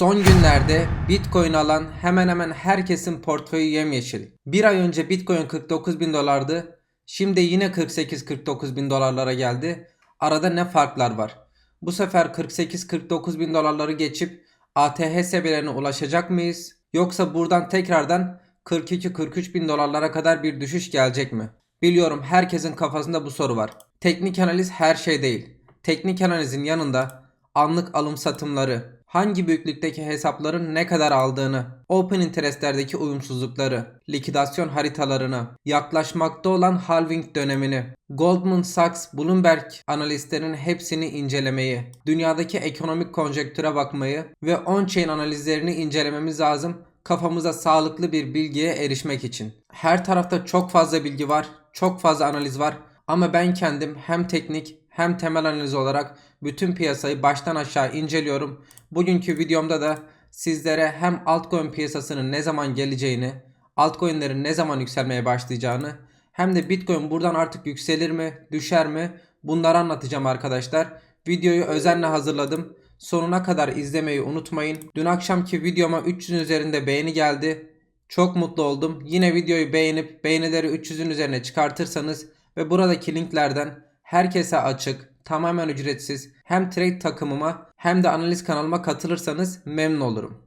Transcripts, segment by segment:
Son günlerde Bitcoin alan hemen hemen herkesin portföyü yemyeşil. Bir ay önce Bitcoin 49 bin dolardı. Şimdi yine 48-49 bin dolarlara geldi. Arada ne farklar var? Bu sefer 48-49 bin dolarları geçip ATH seviyelerine ulaşacak mıyız? Yoksa buradan tekrardan 42-43 bin dolarlara kadar bir düşüş gelecek mi? Biliyorum herkesin kafasında bu soru var. Teknik analiz her şey değil. Teknik analizin yanında anlık alım satımları, hangi büyüklükteki hesapların ne kadar aldığını, open interestlerdeki uyumsuzlukları, likidasyon haritalarını, yaklaşmakta olan halving dönemini, Goldman Sachs, Bloomberg analistlerinin hepsini incelemeyi, dünyadaki ekonomik konjektüre bakmayı ve on-chain analizlerini incelememiz lazım kafamıza sağlıklı bir bilgiye erişmek için. Her tarafta çok fazla bilgi var, çok fazla analiz var ama ben kendim hem teknik hem temel analiz olarak bütün piyasayı baştan aşağı inceliyorum. Bugünkü videomda da sizlere hem altcoin piyasasının ne zaman geleceğini, altcoin'lerin ne zaman yükselmeye başlayacağını hem de Bitcoin buradan artık yükselir mi, düşer mi bunları anlatacağım arkadaşlar. Videoyu özenle hazırladım. Sonuna kadar izlemeyi unutmayın. Dün akşamki videoma 300'ün üzerinde beğeni geldi. Çok mutlu oldum. Yine videoyu beğenip beğenileri 300'ün üzerine çıkartırsanız ve buradaki linklerden herkese açık, tamamen ücretsiz hem trade takımıma hem de analiz kanalıma katılırsanız memnun olurum.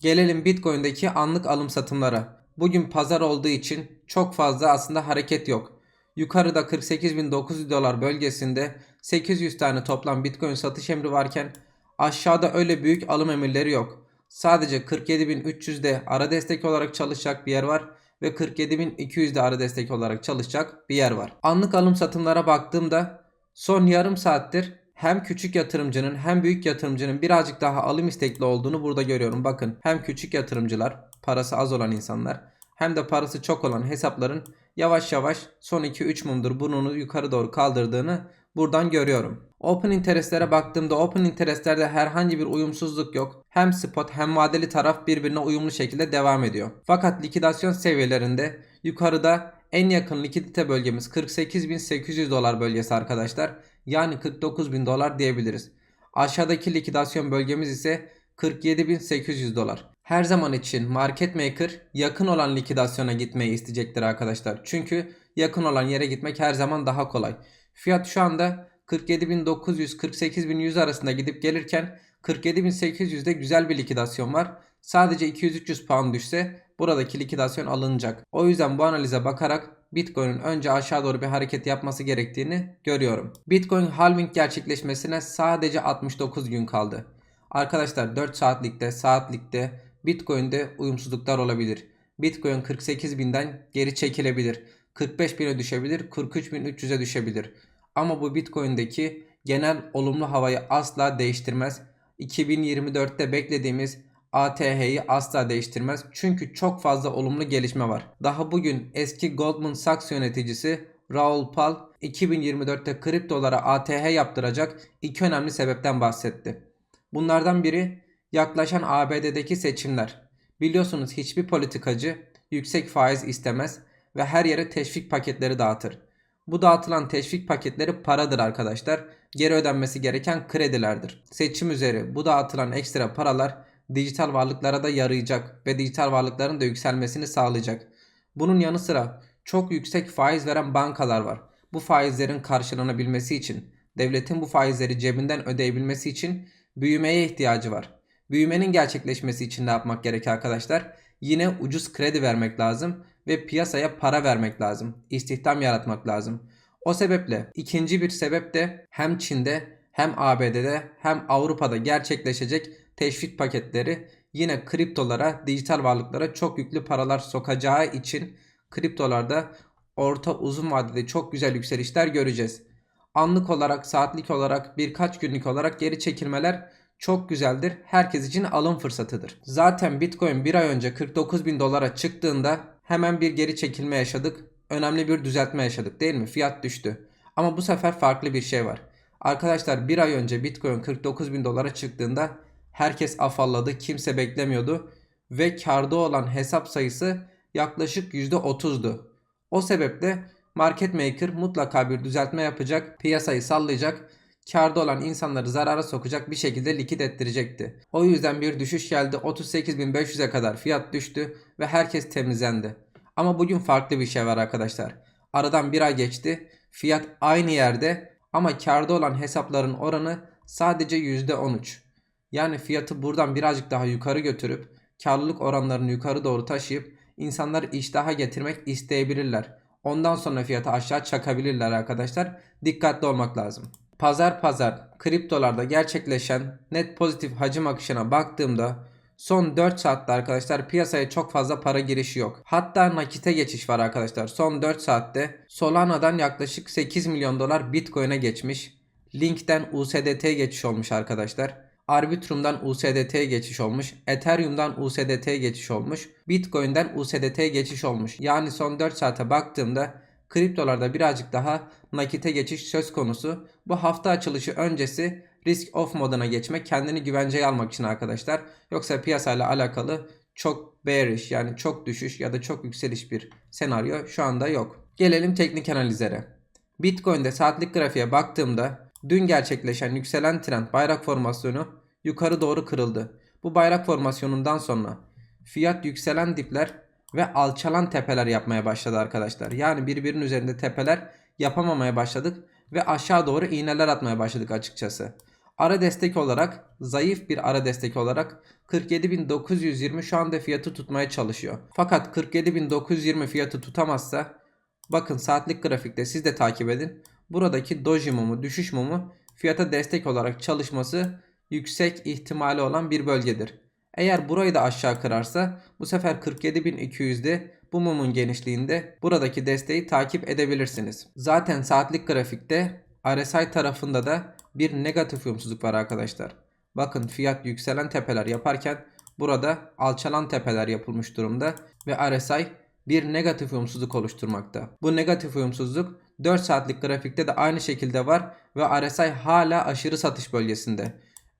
Gelelim Bitcoin'deki anlık alım satımlara. Bugün pazar olduğu için çok fazla aslında hareket yok. Yukarıda 48.900 dolar bölgesinde 800 tane toplam Bitcoin satış emri varken aşağıda öyle büyük alım emirleri yok. Sadece 47.300'de ara destek olarak çalışacak bir yer var ve 47.200'de ara destek olarak çalışacak bir yer var. Anlık alım satımlara baktığımda son yarım saattir hem küçük yatırımcının hem büyük yatırımcının birazcık daha alım istekli olduğunu burada görüyorum. Bakın hem küçük yatırımcılar, parası az olan insanlar hem de parası çok olan hesapların yavaş yavaş son 2-3 mumdur burnunu yukarı doğru kaldırdığını buradan görüyorum. Open interestlere baktığımda open interestlerde herhangi bir uyumsuzluk yok. Hem spot hem vadeli taraf birbirine uyumlu şekilde devam ediyor. Fakat likidasyon seviyelerinde yukarıda en yakın likidite bölgemiz 48.800 dolar bölgesi arkadaşlar. Yani 49.000 dolar diyebiliriz. Aşağıdaki likidasyon bölgemiz ise 47.800 dolar. Her zaman için market maker yakın olan likidasyona gitmeyi isteyecektir arkadaşlar. Çünkü yakın olan yere gitmek her zaman daha kolay. Fiyat şu anda 47.900-48.100 arasında gidip gelirken 47.800'de güzel bir likidasyon var. Sadece 200-300 pound düşse buradaki likidasyon alınacak. O yüzden bu analize bakarak Bitcoin'in önce aşağı doğru bir hareket yapması gerektiğini görüyorum. Bitcoin halving gerçekleşmesine sadece 69 gün kaldı. Arkadaşlar 4 saatlikte, saatlikte Bitcoin'de uyumsuzluklar olabilir. Bitcoin 48 binden geri çekilebilir. 45 bine düşebilir, 43.300'e düşebilir. Ama bu Bitcoin'deki genel olumlu havayı asla değiştirmez. 2024'te beklediğimiz ATH'yi asla değiştirmez. Çünkü çok fazla olumlu gelişme var. Daha bugün eski Goldman Sachs yöneticisi Raul Pal 2024'te kriptolara ATH yaptıracak iki önemli sebepten bahsetti. Bunlardan biri yaklaşan ABD'deki seçimler. Biliyorsunuz hiçbir politikacı yüksek faiz istemez ve her yere teşvik paketleri dağıtır. Bu dağıtılan teşvik paketleri paradır arkadaşlar. Geri ödenmesi gereken kredilerdir. Seçim üzeri bu dağıtılan ekstra paralar dijital varlıklara da yarayacak ve dijital varlıkların da yükselmesini sağlayacak. Bunun yanı sıra çok yüksek faiz veren bankalar var. Bu faizlerin karşılanabilmesi için, devletin bu faizleri cebinden ödeyebilmesi için büyümeye ihtiyacı var. Büyümenin gerçekleşmesi için ne yapmak gerek arkadaşlar? Yine ucuz kredi vermek lazım ve piyasaya para vermek lazım. İstihdam yaratmak lazım. O sebeple ikinci bir sebep de hem Çin'de hem ABD'de hem Avrupa'da gerçekleşecek teşvik paketleri yine kriptolara, dijital varlıklara çok yüklü paralar sokacağı için kriptolarda orta uzun vadede çok güzel yükselişler göreceğiz. Anlık olarak, saatlik olarak, birkaç günlük olarak geri çekilmeler çok güzeldir. Herkes için alım fırsatıdır. Zaten Bitcoin bir ay önce 49 bin dolara çıktığında hemen bir geri çekilme yaşadık. Önemli bir düzeltme yaşadık değil mi? Fiyat düştü. Ama bu sefer farklı bir şey var. Arkadaşlar bir ay önce Bitcoin 49 bin dolara çıktığında herkes afalladı. Kimse beklemiyordu. Ve karda olan hesap sayısı yaklaşık %30'du. O sebeple market maker mutlaka bir düzeltme yapacak, piyasayı sallayacak, karda olan insanları zarara sokacak bir şekilde likit ettirecekti. O yüzden bir düşüş geldi. 38.500'e kadar fiyat düştü ve herkes temizlendi. Ama bugün farklı bir şey var arkadaşlar. Aradan bir ay geçti. Fiyat aynı yerde ama karda olan hesapların oranı sadece %13. Yani fiyatı buradan birazcık daha yukarı götürüp karlılık oranlarını yukarı doğru taşıyıp insanlar iştaha getirmek isteyebilirler. Ondan sonra fiyatı aşağı çakabilirler arkadaşlar. Dikkatli olmak lazım. Pazar pazar kriptolarda gerçekleşen net pozitif hacim akışına baktığımda son 4 saatte arkadaşlar piyasaya çok fazla para girişi yok. Hatta nakite geçiş var arkadaşlar. Son 4 saatte Solana'dan yaklaşık 8 milyon dolar Bitcoin'e geçmiş. Link'ten USDT'ye geçiş olmuş arkadaşlar. Arbitrum'dan USDT'ye geçiş olmuş. Ethereum'dan USDT'ye geçiş olmuş. Bitcoin'den USDT'ye geçiş olmuş. Yani son 4 saate baktığımda kriptolarda birazcık daha nakite geçiş söz konusu. Bu hafta açılışı öncesi risk off moduna geçmek kendini güvenceye almak için arkadaşlar. Yoksa piyasayla alakalı çok bearish yani çok düşüş ya da çok yükseliş bir senaryo şu anda yok. Gelelim teknik analizlere. Bitcoin'de saatlik grafiğe baktığımda dün gerçekleşen yükselen trend bayrak formasyonu yukarı doğru kırıldı. Bu bayrak formasyonundan sonra fiyat yükselen dipler ve alçalan tepeler yapmaya başladı arkadaşlar. Yani birbirinin üzerinde tepeler yapamamaya başladık ve aşağı doğru iğneler atmaya başladık açıkçası. Ara destek olarak zayıf bir ara destek olarak 47.920 şu anda fiyatı tutmaya çalışıyor. Fakat 47.920 fiyatı tutamazsa bakın saatlik grafikte siz de takip edin. Buradaki doji mumu düşüş mumu fiyata destek olarak çalışması yüksek ihtimali olan bir bölgedir. Eğer burayı da aşağı kırarsa bu sefer 47.200'de bu mumun genişliğinde buradaki desteği takip edebilirsiniz. Zaten saatlik grafikte RSI tarafında da bir negatif uyumsuzluk var arkadaşlar. Bakın fiyat yükselen tepeler yaparken burada alçalan tepeler yapılmış durumda ve RSI bir negatif uyumsuzluk oluşturmakta. Bu negatif uyumsuzluk 4 saatlik grafikte de aynı şekilde var ve RSI hala aşırı satış bölgesinde.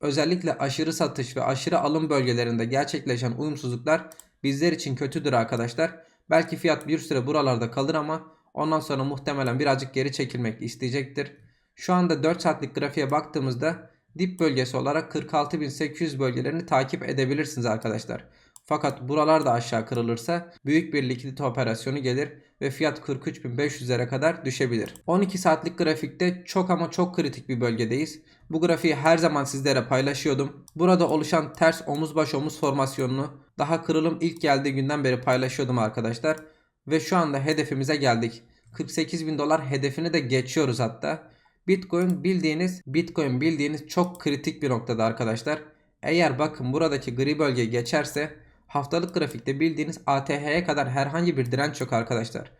Özellikle aşırı satış ve aşırı alım bölgelerinde gerçekleşen uyumsuzluklar bizler için kötüdür arkadaşlar. Belki fiyat bir süre buralarda kalır ama ondan sonra muhtemelen birazcık geri çekilmek isteyecektir. Şu anda 4 saatlik grafiğe baktığımızda dip bölgesi olarak 46.800 bölgelerini takip edebilirsiniz arkadaşlar. Fakat buralar da aşağı kırılırsa büyük bir likidite operasyonu gelir ve fiyat 43.500'lere kadar düşebilir. 12 saatlik grafikte çok ama çok kritik bir bölgedeyiz. Bu grafiği her zaman sizlere paylaşıyordum. Burada oluşan ters omuz baş omuz formasyonunu daha kırılım ilk geldiği günden beri paylaşıyordum arkadaşlar. Ve şu anda hedefimize geldik. 48 bin dolar hedefini de geçiyoruz hatta. Bitcoin bildiğiniz Bitcoin bildiğiniz çok kritik bir noktada arkadaşlar. Eğer bakın buradaki gri bölge geçerse haftalık grafikte bildiğiniz ATH'ye kadar herhangi bir direnç yok arkadaşlar.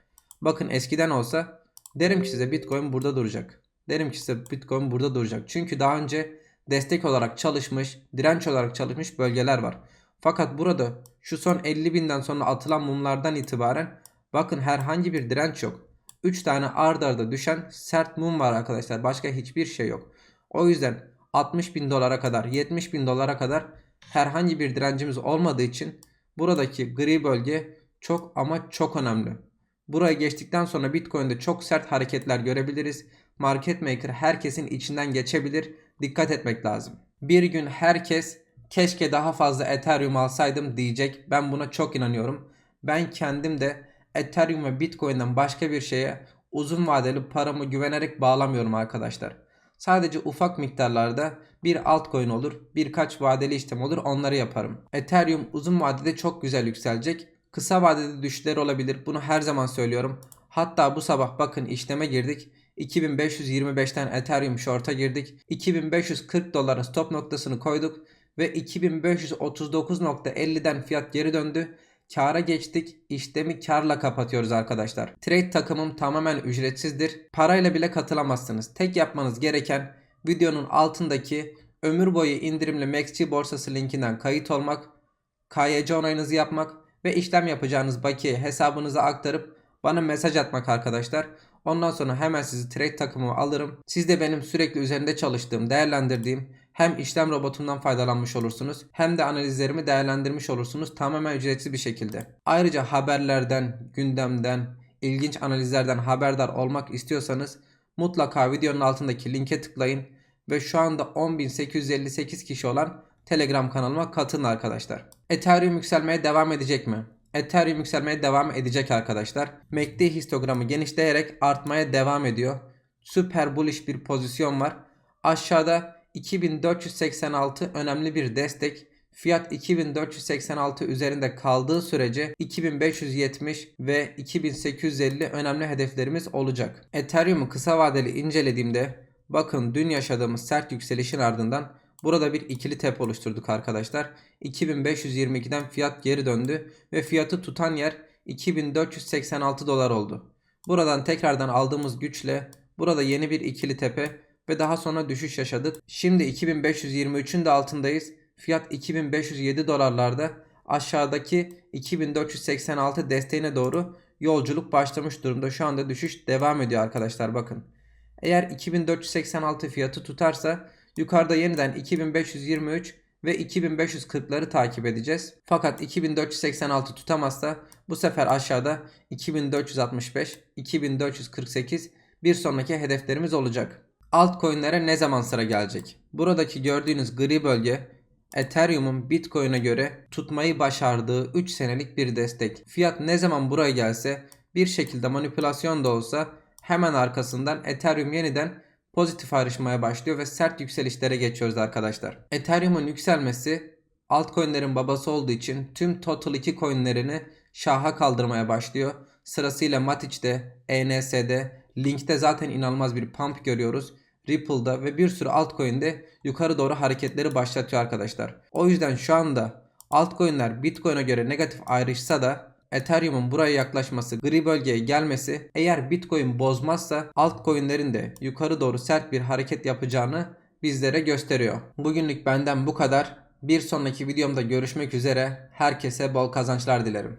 Bakın eskiden olsa derim ki size Bitcoin burada duracak. Derim ki size Bitcoin burada duracak. Çünkü daha önce destek olarak çalışmış, direnç olarak çalışmış bölgeler var. Fakat burada şu son 50 binden sonra atılan mumlardan itibaren bakın herhangi bir direnç yok. 3 tane ard arda düşen sert mum var arkadaşlar. Başka hiçbir şey yok. O yüzden 60 bin dolara kadar 70 bin dolara kadar herhangi bir direncimiz olmadığı için buradaki gri bölge çok ama çok önemli. Buraya geçtikten sonra Bitcoin'de çok sert hareketler görebiliriz. Market maker herkesin içinden geçebilir. Dikkat etmek lazım. Bir gün herkes keşke daha fazla Ethereum alsaydım diyecek. Ben buna çok inanıyorum. Ben kendim de Ethereum ve Bitcoin'den başka bir şeye uzun vadeli paramı güvenerek bağlamıyorum arkadaşlar. Sadece ufak miktarlarda bir altcoin olur, birkaç vadeli işlem olur onları yaparım. Ethereum uzun vadede çok güzel yükselecek. Kısa vadede düşüşler olabilir. Bunu her zaman söylüyorum. Hatta bu sabah bakın işleme girdik. 2525'ten Ethereum short'a girdik. 2540 dolara stop noktasını koyduk ve 2539.50'den fiyat geri döndü. Kara geçtik. İşlemi karla kapatıyoruz arkadaşlar. Trade takımım tamamen ücretsizdir. Parayla bile katılamazsınız. Tek yapmanız gereken videonun altındaki ömür boyu indirimli MaxG borsası linkinden kayıt olmak, KYC onayınızı yapmak ve işlem yapacağınız bakiye hesabınıza aktarıp bana mesaj atmak arkadaşlar. Ondan sonra hemen sizi trade takımıma alırım. Siz de benim sürekli üzerinde çalıştığım, değerlendirdiğim hem işlem robotundan faydalanmış olursunuz hem de analizlerimi değerlendirmiş olursunuz tamamen ücretsiz bir şekilde. Ayrıca haberlerden, gündemden, ilginç analizlerden haberdar olmak istiyorsanız mutlaka videonun altındaki linke tıklayın ve şu anda 10.858 kişi olan Telegram kanalıma katılın arkadaşlar. Ethereum yükselmeye devam edecek mi? Ethereum yükselmeye devam edecek arkadaşlar. MACD histogramı genişleyerek artmaya devam ediyor. Süper bullish bir pozisyon var. Aşağıda 2486 önemli bir destek. Fiyat 2486 üzerinde kaldığı sürece 2570 ve 2850 önemli hedeflerimiz olacak. Ethereum'u kısa vadeli incelediğimde bakın dün yaşadığımız sert yükselişin ardından burada bir ikili tepe oluşturduk arkadaşlar. 2522'den fiyat geri döndü ve fiyatı tutan yer 2486 dolar oldu. Buradan tekrardan aldığımız güçle burada yeni bir ikili tepe ve daha sonra düşüş yaşadık. Şimdi 2523'ün de altındayız. Fiyat 2507 dolarlarda aşağıdaki 2486 desteğine doğru yolculuk başlamış durumda. Şu anda düşüş devam ediyor arkadaşlar bakın. Eğer 2486 fiyatı tutarsa yukarıda yeniden 2523 ve 2540'ları takip edeceğiz. Fakat 2486 tutamazsa bu sefer aşağıda 2465, 2448 bir sonraki hedeflerimiz olacak. Altcoin'lere ne zaman sıra gelecek? Buradaki gördüğünüz gri bölge Ethereum'un Bitcoin'e göre tutmayı başardığı 3 senelik bir destek. Fiyat ne zaman buraya gelse bir şekilde manipülasyon da olsa hemen arkasından Ethereum yeniden pozitif ayrışmaya başlıyor ve sert yükselişlere geçiyoruz arkadaşlar. Ethereum'un yükselmesi altcoin'lerin babası olduğu için tüm Total 2 coin'lerini şaha kaldırmaya başlıyor. Sırasıyla Matic'de, ENS'de, Link'te zaten inanılmaz bir pump görüyoruz. Ripple'da ve bir sürü altcoin'de yukarı doğru hareketleri başlatıyor arkadaşlar. O yüzden şu anda altcoin'ler Bitcoin'e göre negatif ayrışsa da Ethereum'un buraya yaklaşması, gri bölgeye gelmesi eğer Bitcoin bozmazsa altcoin'lerin de yukarı doğru sert bir hareket yapacağını bizlere gösteriyor. Bugünlük benden bu kadar. Bir sonraki videomda görüşmek üzere. Herkese bol kazançlar dilerim.